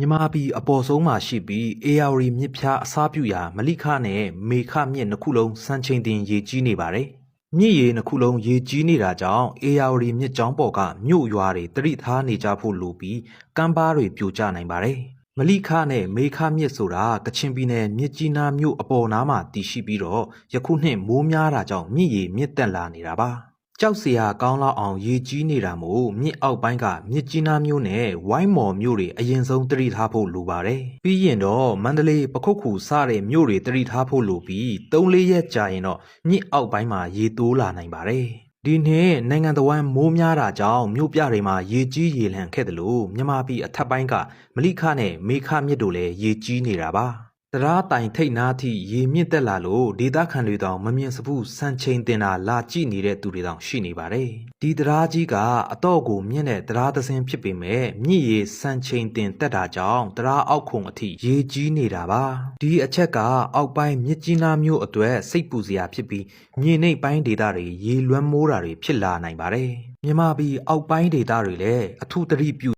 မြန်မာပြည်အပေါ်ဆုံးမှာရှိပြီးအေယာဝတီမြစ်ဖျားအစားပြုရာမလိခနဲ့မေခမြစ်နှစ်ခုလုံးစံချိန်တင်ရေကြီးနေပါတယ်။မြစ်ရေနှစ်ခုလုံးရေကြီးနေတာကြောင့်အေယာဝတီမြစ်ကြောင်းပေါ်ကမြို့ရွာတွေတရိထားနေကြဖို့လိုပြီးကမ်းပါးတွေပြိုကျနိုင်ပါတယ်။မလိခနဲ့မေခမြစ်ဆိုတာကချင်ပြည်နယ်မြစ်ကြီးနားမြို့အပေါ်နားမှာတည်ရှိပြီးတော့ယခုနှစ်မိုးများတာကြောင့်မြစ်ရေမြင့်တက်လာနေတာပါ။ ကြောက်စရာကောင်းလောက်အောင်ရေကြီးနေတာမို့မြစ်အောက်ပိုင်းကမြစ်ကြီးနားမြို့နဲ့ဝိုင်းမော်မြို့တွေအရင်ဆုံးတတိထားဖို့လိုပါတယ်။ပြီးရင်တော့မန္တလေးပခုတ်ကူစတဲ့မြို့တွေတတိထားဖို့လိုပြီး၃-၄ရက်ကြာရင်တော့မြစ်အောက်ပိုင်းမှာရေတိုးလာနိုင်ပါတယ်။ဒီနှစ်နိုင်ငံတော်ဝန်မိုးများတာကြောင့်မြို့ပြတွေမှာရေကြီးရေလံခဲ့တယ်လို့မြန်မာပြည်အထက်ပိုင်းကမလိခနဲ့မေခမြစ်တို့လည်းရေကြီးနေတာပါ။ တရားတိုင်ထိတ်နားထိရေမြင့်တက်လာလို့ဒေသခံတွေတောင်မမြင်စဘူးစံချိန်တင်တာလာကြည့်နေတဲ့သူတွေတောင်ရှိနေပါတယ်။ဒီတရားကြီးကအတော့ကိုမြင့်တဲ့တရားသစင်ဖြစ်ပေမဲ့မြင့်ရေစံချိန်တင်တက်တာကြောင့်တရားအောက်ခုံအထိရေကြီးနေတာပါ။ဒီအချက်ကအောက်ပိုင်းမြစ်ကြီးနားမျိုးအတွက်စိတ်ပူစရာဖြစ်ပြီးမြေနိမ့်ပိုင်းဒေသတွေရေလွှမ်းမိုးတာတွေဖြစ်လာနိုင်ပါတယ်။မြန်မာပြည်အောက်ပိုင်းဒေသတွေလည်းအထူးသတိပြု